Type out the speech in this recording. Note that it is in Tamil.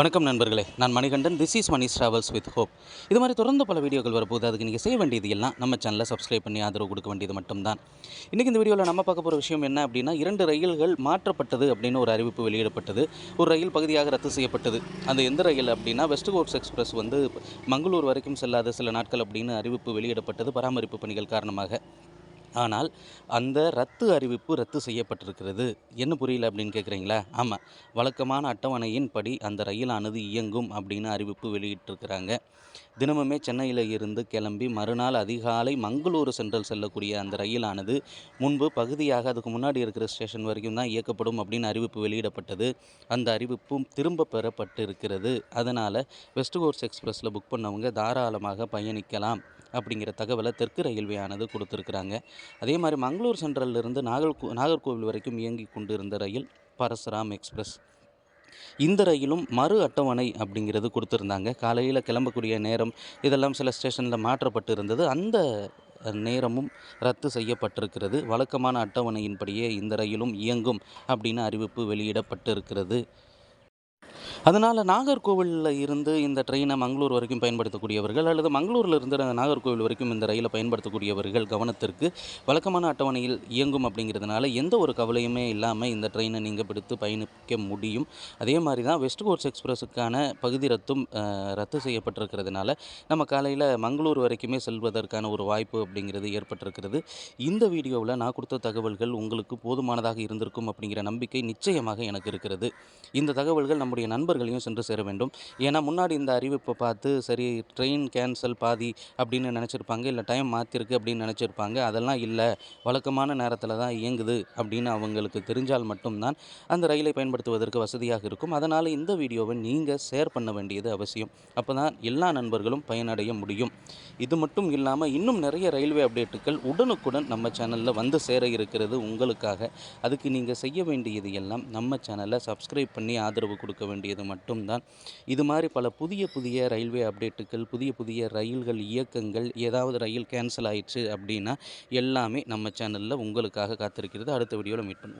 வணக்கம் நண்பர்களே. நான் Manikandan. This is Mani travels with hope இது மாதிரி தொடர்ந்து பல வீடியோக்கள் வரப்போகுது. அதுக்கு நீங்கள் செய்ய வேண்டியது எல்லாம் நம்ம சேனலை சப்ஸ்கிரைப் பண்ணி ஆதரவு கொடுக்க வேண்டியது மட்டும்தான். இன்றைக்கி இந்த வீடியோவில் நம்ம பார்க்க போகிற விஷயம் என்ன அப்படின்னா இரண்டு ரயில்கள் மாற்றப்பட்டது அப்படின்னு ஒரு அறிவிப்பு வெளியிடப்பட்டது. ஒரு ரயில் பகுதியாக ரத்து செய்யப்பட்டது. அந்த எந்த ரயில் அப்படின்னா வெஸ்ட் கோட்ஸ் எக்ஸ்பிரஸ் வந்து மங்களூர் வரைக்கும் செல்லாத சில நாட்கள் அப்படின்னு அறிவிப்பு வெளியிடப்பட்டது. பராமரிப்பு பணிகள் காரணமாக. ஆனால் அந்த ரத்து அறிவிப்பு ரத்து செய்யப்பட்டிருக்கிறது. என்ன புரியல அப்படின்னு கேட்குறீங்களா ஆமாம் வழக்கமான அட்டவணையின் படி அந்த ரயிலானது இயங்கும் அப்படின்னு அறிவிப்பு வெளியிட்டிருக்கிறாங்க. தினமுமே சென்னையில் இருந்து கிளம்பி மறுநாள் அதிகாலை மங்களூரு சென்ட்ரல் செல்லக்கூடிய அந்த ரயிலானது முன்பு பகுதியாக அதுக்கு முன்னாடி இருக்கிற ஸ்டேஷன் வரைக்கும் தான் இயக்கப்படும் அப்படின்னு அறிவிப்பு வெளியிடப்பட்டது. அந்த அறிவிப்பும் திரும்ப பெறப்பட்டு இருக்கிறது அதனால் வெஸ்ட் கோர்ஸ் எக்ஸ்பிரஸில் புக் பண்ணவங்க தாராளமாக பயணிக்கலாம். அப்படிங்கிற தகவலை தெற்கு ரயில்வேயானது கொடுத்துருக்குறாங்க. அதே மாதிரி மங்களூர் சென்ட்ரல்லிருந்து நாகர்கோ நாகர்கோவில் வரைக்கும் இயங்கி கொண்டிருந்த ரயில் பரசுராம் எக்ஸ்பிரஸ். இந்த ரயிலும் மறு அட்டவணை அப்படிங்கிறது கொடுத்துருந்தாங்க. காலையில் கிளம்பக்கூடிய நேரம் இதெல்லாம் சில ஸ்டேஷனில் மாற்றப்பட்டு இருந்தது அந்த நேரமும் ரத்து செய்யப்பட்டிருக்கிறது. வழக்கமான அட்டவணையின்படியே இந்த ரயிலும் இயங்கும் அப்படின்னு அறிவிப்பு வெளியிடப்பட்டிருக்கிறது. அதனால் நாகர்கோவிலில் இருந்து இந்த ட்ரெயினை மங்களூர் வரைக்கும் பயன்படுத்தக்கூடியவர்கள் அல்லது மங்களூரில் இருந்து நாகர்கோவில் வரைக்கும் இந்த ரயிலை பயன்படுத்தக்கூடியவர்கள் கவனத்திற்கு வழக்கமான அட்டவணையில் இயங்கும் அப்படிங்கிறதுனால எந்த ஒரு கவலையுமே இல்லாமல் இந்த ட்ரெயினை நீங்கள் பிடித்து பயணிக்க முடியும். அதே மாதிரி தான் வெஸ்ட் கோர்ஸ் எக்ஸ்பிரஸுக்கான பகுதி ரத்தும் ரத்து செய்யப்பட்டிருக்கிறதுனால நம்ம காலையில் மங்களூர் வரைக்குமே செல்வதற்கான ஒரு வாய்ப்பு அப்படிங்கிறது ஏற்பட்டிருக்கிறது. இந்த வீடியோவில் நான் கொடுத்த தகவல்கள் உங்களுக்கு போதுமானதாக இருந்திருக்கும் அப்படிங்கிற நம்பிக்கை நிச்சயமாக எனக்கு இருக்கிறது. இந்த தகவல்கள் நம்முடைய நண்பர்களையும் சென்று சேர வேண்டும். ஏன்னா முன்னாடி இந்த அறிவிப்பை பார்த்து சரி ட்ரெயின் கேன்சல் பாதி அப்படின்னு நினச்சிருப்பாங்க இல்லை டைம் மாற்றிருக்கு அப்படின்னு நினச்சிருப்பாங்க அதெல்லாம் இல்லை. வழக்கமான நேரத்தில் தான் இயங்குது அப்படின்னு அவங்களுக்கு தெரிஞ்சால் மட்டும்தான் அந்த ரயிலை பயன்படுத்துவதற்கு வசதியாக இருக்கும். அதனால் இந்த வீடியோவை நீங்கள் ஷேர் பண்ண வேண்டியது அவசியம். அப்போ தான் எல்லா நண்பர்களும் பயனடைய முடியும். இது மட்டும் இல்லாமல் இன்னும் நிறைய ரயில்வே அப்டேட்டுகள் உடனுக்குடன் நம்ம சேனலில் வந்து சேர இருக்கிறது உங்களுக்காக. அதுக்கு நீங்கள் செய்ய வேண்டியது எல்லாம் நம்ம சேனலை சப்ஸ்கிரைப் பண்ணி ஆதரவு கொடுக்க வேண்டியது மட்டும்தான். இது மாதிரி பல புதிய புதிய ரயில்வே அப்டேட்டுகள் புதிய புதிய ரயில்கள் இயக்கங்கள் ஏதாவது ரயில் கேன்சல் ஆயிடுச்சு அப்படின்னா எல்லாமே நம்ம சேனலில் உங்களுக்காக காத்திருக்கிறது. அடுத்த வீடியோவில் மீட் பண்ணுவோம்.